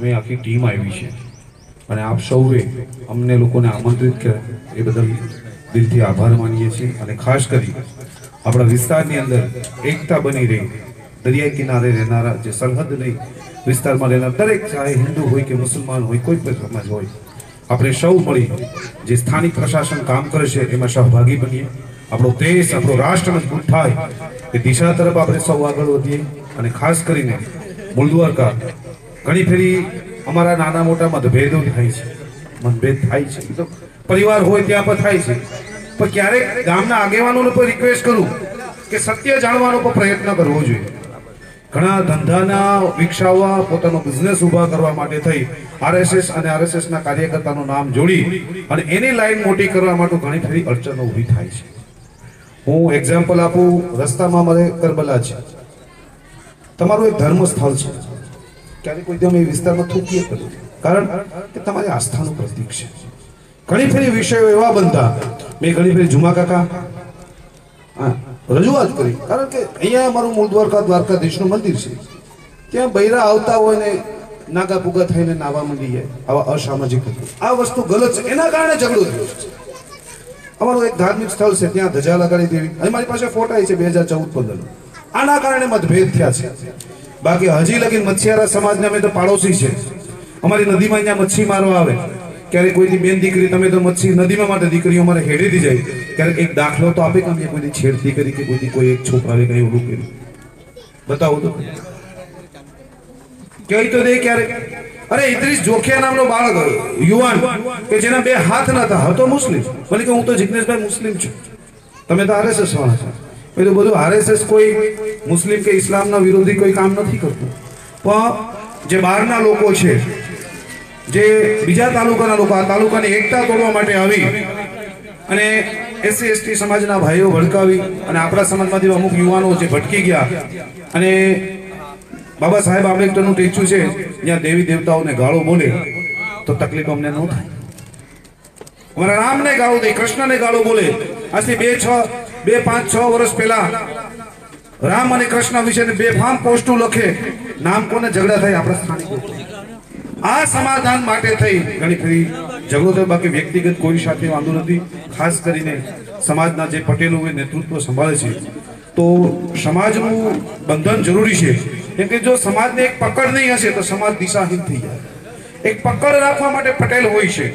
મેં આખી ટીમ આવી છે. અને આપ સૌએ અમને લોકોને આમંત્રિત કર્યા એ બદલ દિલથી આભાર માનીએ છીએ અને ખાસ કરી આપણા વિસ્તારની અંદર એકતા બની રહી, દરિયાઈ કિનારે રહેનારા જે સરહદ નહીં વિસ્તારમાં રહેનાર દરેક ચાહે હિન્દુ હોય કે મુસલમાન હોય, કોઈ પણ સમાજ હોય, આપણે સૌ મળી જે સ્થાનિક પ્રશાસન કામ કરે છે, એમાં સહભાગી બનીએ. આપણો દેશ, આપણો રાષ્ટ્ર મજબૂત થાય, એ દિશા તરફ આપણે સૌ આગળ વધીએ અને ખાસ કરીને મૂળ દ્વારકા ઘણી ફેરી અમારા નાના મોટા મતભેદો થાય છે, મતભેદ થાય છે. પરિવાર હોય ત્યાં પણ થાય છે. પણ ક્યારેક ગામના આગેવાનોને પણ રિક્વેસ્ટ કરું કે સત્ય જાણવાનો પણ પ્રયત્ન કરવો જોઈએ. ઘણા ધંધાના વિકસાવવા પોતાનો બિઝનેસ ઊભા કરવા માટે થઈ. આરએસએસ અને આરએસએસ ના કાર્યકર્તાનું નામ જોડી અને એની લાઈન મોટી કરવા માટે ઘણી ફેરી અડચણો ઊભી થાય છે. હું એક્ઝામ્પલ આપું, રસ્તામાં મારે કરબલા છે. તમારું એક ધર્મ સ્થળ છે. ક્યારે કોઈ એ વિસ્તારમાં થૂકીએ કર્યું કારણ કે તમારી આસ્થાનું પ્રતીક છે. ઘણી ફરી વિષયો એવા બનતા મેં ઘણી ફરી જુમા કાકા રજૂઆત કરી. કારણ કે અહીંયા અમારું મૂળ દ્વારકા દ્વારકાધીશનું મંદિર છે. ત્યાં બૈરા આવતા હોય ને નાગા પુગા થઈને નાવા માંડી જાય. આવા અસામાજિક આ વસ્તુ ગલત છે. એના કારણે ઝઘડો થયો છે. અમારું એક ધાર્મિક સ્થળ છે. ત્યાં ધજા લગાડી દેવી. અને મારી પાસે ફોટા છે બે હજાર ચૌદ પંદર આના કારણે મતભેદ થયા છે. બાકી હજી લગી મચ્છિયારા સમાજને અમે તો પાડોશી છે. અમારી નદીમાં અહીંયા મચ્છી મારવા આવે. ક્યારેક કોઈની બેન દીકરી, તમે તો મચ્છી નદીમાં માટે દીકરીઓ અમારે હેડેથી જાય. ક્યારેક એક દાખલો તો આપે કે કોઈની છેડતી કરી કે કોઈની કોઈ એક છોકરાએ કઈ ઓલું કર્યું. બતાવો તો. કહી તો દે ક્યારેક. અરે ઇદ્રીસ જોખિયા નામનો બાળક યુવાન, કે જેના બે હાથ નતા. હતો મુસ્લિમ. ભલે કે હું તો જિગ્નેશભાઈ મુસ્લિમ છું. તમે તો આરએસએસ વાળા છો. એ બધું આરએસએસ કોઈ મુસ્લિમ કે ઇસ્લામના વિરોધી કોઈ કામ નથી કરતું. પણ જે બહારના લોકો છે, જે બીજા તાલુકાના લોકો, આ તાલુકાની એકતા તોડવા માટે આવી અને એસસી, એસટી સમાજના ભાઈઓ ભડકાવી અને આપણા સમાજમાંથી અમુક યુવાનો જે ભટકી ગયા અને બાબા સાહેબ આંબેડકરનું ટેચું છે, જ્યાં દેવી દેવતાઓને ગાળો બોલે, તો તકલીફ અમને ન થાય. અમારા રામને ગાળો દે, કૃષ્ણને ગાળો બોલે. આજથી બે, છ બે પાંચ છ વર્ષ પહેલા રામ અને કૃષ્ણ વિશે બે ફામ પોસ્ટો લખે, નામ કોને ઝઘડા થાય, આપણા સ્થાનિક આ સમાધાન માટે થઈ ઘણી ફરી ઝઘડો થયો, બાકી વ્યક્તિગત કોઈ સાથે વાંધો નથી. ખાસ કરીને સમાજના જે પટેલો હોય, નેતૃત્વ સંભાળે છે. તો સમાજનું બંધન જરૂરી છે. કેમ કે જો સમાજને એક પકડ નહીં હશે, તો સમાજ દિશાહીન થઈ જાય. એક પકડ રાખવા માટે પટેલ હોય છે.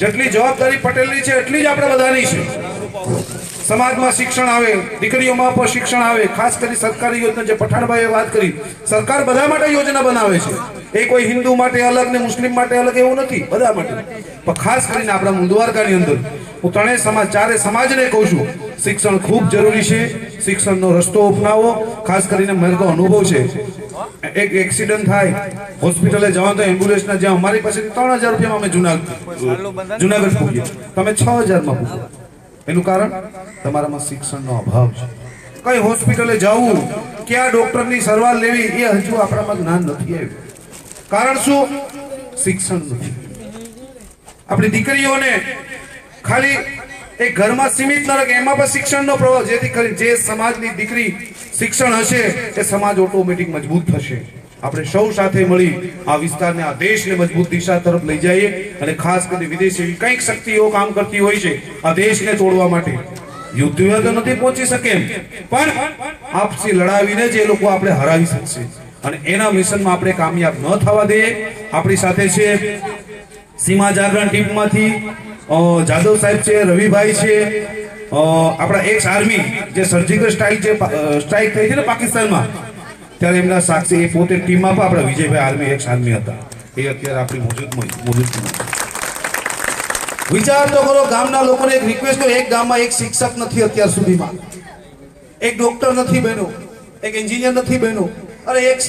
જેટલી જવાબદારી પટેલની છે, એટલી જ આપણે બધાની છે. સમાજમાં શિક્ષણ આવે, દીકરીઓમાં પણ શિક્ષણ આવે, ખાસ કરી સરકારી યોજના, જે પઠાણભાઈએ વાત કરી, સરકાર બધા માટે યોજના બનાવે છે. એ કોઈ હિન્દુ માટે અલગ ને મુસ્લિમ માટે અલગ એવું નથી, બધા માટે. પણ ખાસ કરીને આપણા દ્વારકાની અંદર, હું ત્રણેય સમાજ ચારે સમાજને કહું છું, શિક્ષણ ખૂબ જરૂરી છે. શિક્ષણનો રસ્તો અપનાવો. ખાસ કરીને મને તો અનુભવ છે. એક એક્સિડન્ટ થાય, હોસ્પિટલે જવાનું તો એમ્બ્યુલન્સના જ્યાં અમારી પાસે ત્રણ હજાર રૂપિયામાં અમે જુનાગઢ જુનાગઢ પૂગીએ. તમે છ હજારમાં પૂગો. એનું કારણ તમારામાં શિક્ષણનો અભાવ છે. કઈ હોસ્પિટલે જવું, ક્યાં ડોક્ટરની સારવાર લેવી, એ હજુ આપણામાં જ્ઞાન નથી આવ્યું. કારણ શું? શિક્ષણ નથી. આપણી દીકરીઓને ખાલી એક ઘરમાં સીમિત ન રાખે, એમાં પણ શિક્ષણનો પ્રભાવ જેથી કરી જે સમાજની દીકરી શિક્ષણ હશે, એ સમાજ ઓટોમેટિક મજબૂત થશે. આપણે સૌ સાથે મળી આ વિસ્તારને, આ દેશને મજબૂત દિશા તરફ લઈ જઈએ અને ખાસ કરીને વિદેશી કંઈક શક્તિઓ કામ કરતી હોય છે આ દેશને તોડવા માટે. યુદ્ધ તો નથી પહોંચી શકે પણ આપસી લડાવીને જ લોકો આપણે હરાવી શકશે. અને એના મિશનમાં આપણે કામયાબ ન થવા દઈએ. આપણી સાથે છે સીમા જાગરણ ટીમમાંથી જાદવ સાહેબ છે, રવિભાઈ છે આપણા એક્સ આર્મી જે સર્જિકલ સ્ટ્રાઇક જે સ્ટ્રાઇક થઈ છે ને પાકિસ્તાનમાં ત્યારે એમના સાક્ષી એ પોતે ટીમમાં પણ આપણા વિજયભાઈ આર્મી એક્સ આર્મી હતા. એ અત્યારે આપણી મોજૂદ વિચાર તો કરો, ગામના લોકોને એક રિક્વેસ્ટ તો એક ગામમાં એક શિક્ષક નથી અત્યાર સુધીમાં. એક ડોક્ટર નથી બન્યો, એક એન્જિનિયર નથી બન્યો અરે એક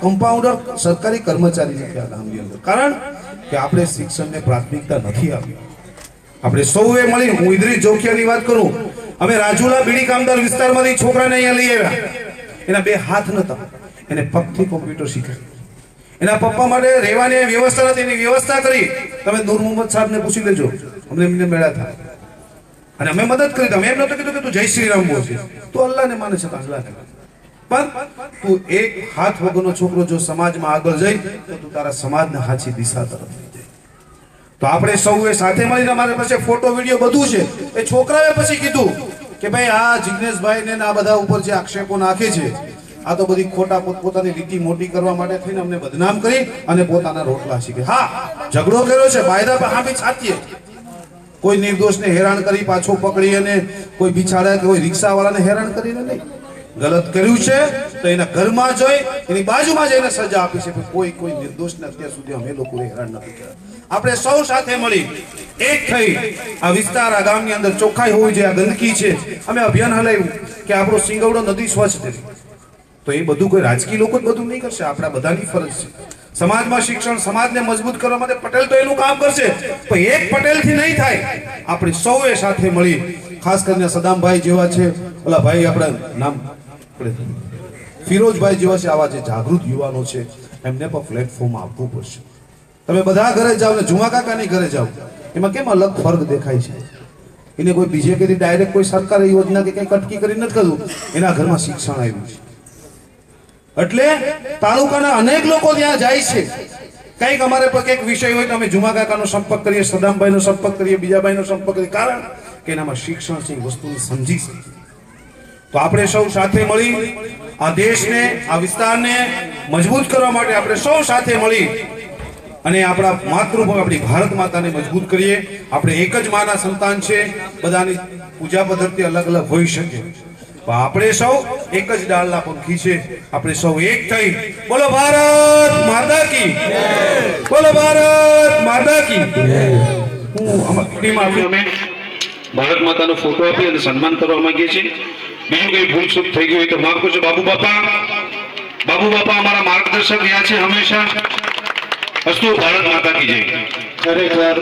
કમ્પાઉન્ડર સરકારી કર્મચારી નથી આ ગામની અંદર. કારણ કે આપણે શિક્ષણને પ્રાથમિકતા નથી આપી. આપણે સૌએ મળી હું ઇદ્રીસ જોખિયાની વાત કરું. અમે રાજુલા બીડી કામદાર વિસ્તારમાંથી છોકરાને અહીંયા લઈ આવ્યા. એના બે હાથ નતા એને પગથી કોમ્પ્યુટર શીખવ્યું એના પપ્પા માટે રહેવાની વ્યવસ્થા નથી. એની વ્યવસ્થા કરી. તમે નૂર મોહમ્મદ સાહેબને પૂછી લેજો. અમને એમને મેળા થાય અને અમે મદદ કરી તમે એમ નહોતું કીધું કે તું જય શ્રી રામ બોલ છે. તું અલ્લાહને માને છે અલ્લાહ પણ તું એક હાથ વગરનો છોકરો જો સમાજમાં આગળ જઈ, તો તું તારા સમાજને સાચી દિશા તરફ તો આપણે સૌએ સાથે મળીને મારી પાસે ફોટો, વીડિયો બધું છે. એ છોકરાએ પછી કીધું કે ભાઈ આ જિગ્નેશભાઈ ને આ બધા ઉપર જે આક્ષેપો નાખે છે, આ તો બધી ખોટા પોતપોતાની લીટી મોટી કરવા માટે થઈને અમને બદનામ કરી અને પોતાના રોટલા શીખે હા, ઝઘડો કર્યો છે, વાયદા પર હા બી છાતીએ કોઈ નિર્દોષને હેરાન કરી પાછો પકડી અને કોઈ બિછાડા કે કોઈ રિક્ષાવાળાને હેરાન કરીને નહીં. ગલત કર્યું છે, તો એના ઘરમાં જોઈ, એની બાજુમાં જઈને સજા આપી છે કોઈ કોઈ કોઈ નિર્દોષને અત્યાર સુધી અમે લોકો હેરાન નથી કર્યા. આપણે સૌ સાથે મળી એક થઈ આ વિસ્તાર આ ગામની અંદર ચોખ્ખાઈ હોવી જોઈએ, આ ગંદકી છે. અમે અભિયાન હલાવ્યું કે આપણો સિંગવડો નદી સ્વચ્છ થઈ તો એ બધું કોઈ રાજકીય લોકો જ બધું નહીં કરશે, આપણા બધાની ફરજ છે. સમાજમાં શિક્ષણ સમાજને મજબૂત કરવા માટે પટેલ તો એનું કામ કરશે, પણ એક પટેલથી નહીં થાય. આપણે સૌએ સાથે મળી, ખાસ કરીને સદામભાઈ જેવા છે. ઓલા ભાઈ આપણા નામ ફિરોજભાઈ જેવા છે, આવા જે જાગૃત યુવાનો છે, એમને પણ પ્લેટફોર્મ આપવું પડશે. તમે બધા ઘરે જાઓ ને જુમા કાકાની ઘરે જાઓ, એમાં કેમ અલગ ફર્ક દેખાય છે? એને કોઈ બીજેપીની ડાયરેક્ટ કોઈ સરકારી યોજના કે કંઈ કટકી કરી નથી કર્યું? એના ઘરમાં શિક્ષણ આવ્યું છે. એટલે તાલુકાના અનેક લોકો ત્યાં જાય છે. કંઈક અમારે પર કંઈક વિષય હોય તો અમે જુમા કાકાનો સંપર્ક કરીએ, સદામભાઈનો સંપર્ક કરીએ, બીજાભાઈનો સંપર્ક કરીએ, કારણ કે એનામાં શિક્ષણ છે વસ્તુને સમજી શકીએ તો આપણે સૌ સાથે મળી, આ દેશને, આ વિસ્તારને મજબૂત કરવા માટે આપણે સૌ સાથે મળી. અને આપણા માતૃભૂમિ આપણી ભારત માતાને મજબૂત કરીએ. આપણે એક જ માના સંતાન છે. બધાની પૂજા પદ્ધતિ અલગ અલગ હોઈ શકે. પણ આપણે સૌ એક જ ડાળના પંખી છે. આપણે સૌ એક થઈ. બોલો ભારત માતા કી. બોલો ભારત માતા કી. હું ભારત માતાનો ફોટો આપી અને સન્માન કરવા માંગીએ છીએ. બીજું કઈ ભૂલ ચૂક થઈ ગઈ હોય તો માફ કરજો. બાબુ બાપા બાબુ બાપા અમારા માર્ગદર્શક રહ્યા છે હંમેશા. અસ્તુ ભારત માતા કી જય ખરેખર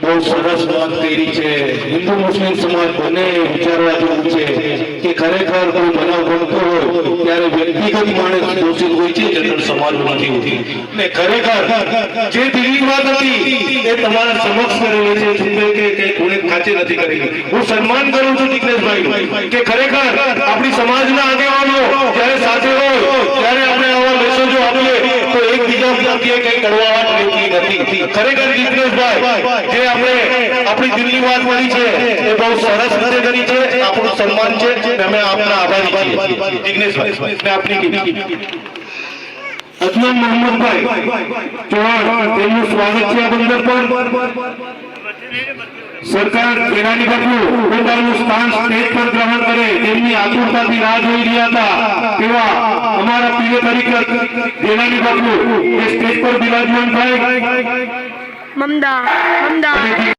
બહુ સરસ વાત કરી છે. હિન્દુ મુસ્લિમ સમાજ બંને વિચારવા જેવું છે કે ખરેખર કોઈ બનાવ બનતો હોય ત્યારે વ્યક્તિગત માણસ દોષિત હોય છે જનરલ સમાજ નથી હોતી. ને ખરેખર જે દિલ્હી વાત હતી એ તમારા સમક્ષ કરેલી છે છુપે કે કે કોણે ખાચે નથી કરી. હું સન્માન કરું છું જિગ્નેશભાઈ કે ખરેખર આપણી સમાજના આગેવાનો જ્યારે સાથે હોય ત્યારે આપણે આવા મેસેજો આપીએ તો એકબીજા પ્રત્યે કઈ કડવાટ રહેતી નથી. ખરેખર જિગ્નેશભાઈ જે આપણે આપણી દિલની વાત મળી છે, એ બહુ સરસ રીતે કરી છે, આપણું સન્માન છે અમે આપના આભારી છીએ. જિગ્નેશભાઈ ને આપની કીધી. અજમન મોહમ્મદભાઈ, ચૌહાણ, તેમનું સ્વાગત છે આ બંદર પર. સરકાર કેળાની બાજુ પોતાનું સ્થાન સ્ટેજ પર ગ્રહણ કરે તેમની આતુરતાથી રાહ જોઈ રહ્યા હતા. તેવા અમારા પ્રિય તરીકે કેળાની બાજુ એ સ્ટેજ પર બિરાજમાન થાય. મમદા મમદા